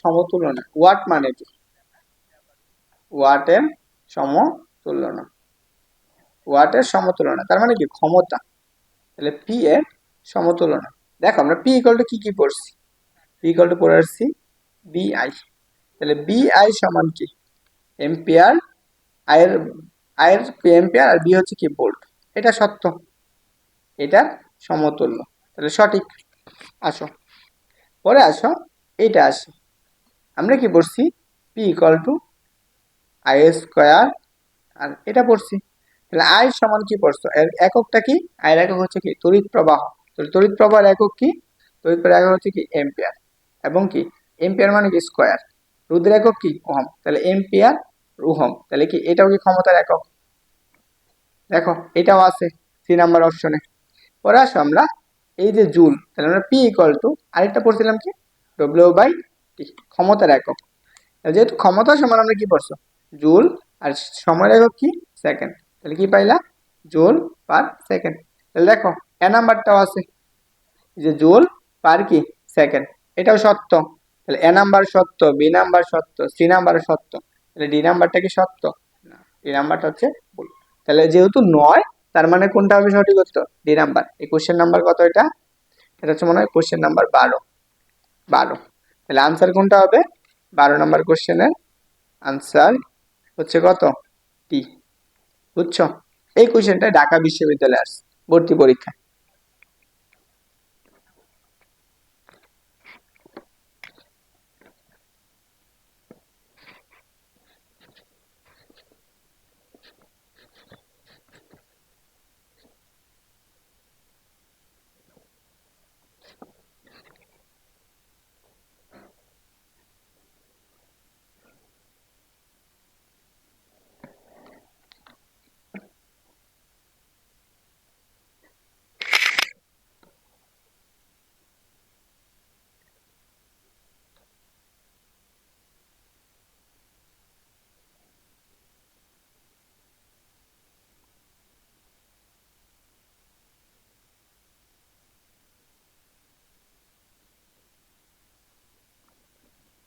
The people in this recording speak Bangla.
সমতুলনা। ওয়াট মানে কি? ওয়াটের সমতুলনা। ওয়াটের সমতুলনা, তার মানে কি? ক্ষমতা। তাহলে পি এর সমতুলনা। দেখো, আমরা পি ইকুয়াল টু কি কি পড়ছি? পি ইকুয়াল টু পড়ে আসছি বিআই তাহলে বিআই সমান কি? এম্পিয়ার আয়ের আয়ের এম্পিয়ার আর বি হচ্ছে কি? ভোল্ট এটা সত্য। এটা সমতুল্য। তাহলে সঠিক। আসো। পরে আসো। এইটা আসে। আমরা কি পড়ছি? P equal to I square R এটা পড়ছি। তাহলে আই সমান কি পড়ছো? এর এককটা কি? আয়ের একক হচ্ছে কি? তড়িৎ প্রবাহ। তড়িৎ প্রবাহের একক কি? তড়িৎ প্রবাহ একক হচ্ছে কি? এম্পিয়ার এবং কি? এম্পিয়ার মানে কি? স্কোয়ার রোধের একক কি? ওহম। তাহলে এম্পিয়ার ওহম। তাহলে কি? এটাও কি ক্ষমতার একক? দেখো, এটাও আছে সি নাম্বার অপশনে পরে আসো আমরা, এই যে জুল, তাহলে আমরা পি ইকুয়াল টু আরেকটা পড়ছিলাম কি? ডব্লিউ বাই টি ক্ষমতার একক। যেহেতু ক্ষমতা সমান আমরা কি পড়ছো জুল আর সময়ের একক কি? সেকেন্ড। তাহলে কি পাইলা? Joule per second. তাহলে দেখো, এ নাম্বারটাও আছে। যে জুল পার কি? সেকেন্ড। এটাও সত্য। তাহলে এ নাম্বার সত্য, বি নাম্বার সত্য, সি নাম্বার সত্য। তাহলে ডি নাম্বারটা কি সত্য? না, ডি নাম্বারটা হচ্ছে ভুল। তাহলে যেহেতু নয়, তার মানে কোনটা হবে সঠিক উত্তর? D number. এই কোশ্চেন নাম্বার কত এটা? এটা হচ্ছে মনে হয় কোশ্চেন নাম্বার বারো। বারো। তাহলে আনসার কোনটা হবে? বারো নম্বর কোশ্চেনের আনসার হচ্ছে কত? টি বুঝছ? এই কোশ্চেনটা ঢাকা বিশ্ববিদ্যালয়ে আসছে ভর্তি পরীক্ষা।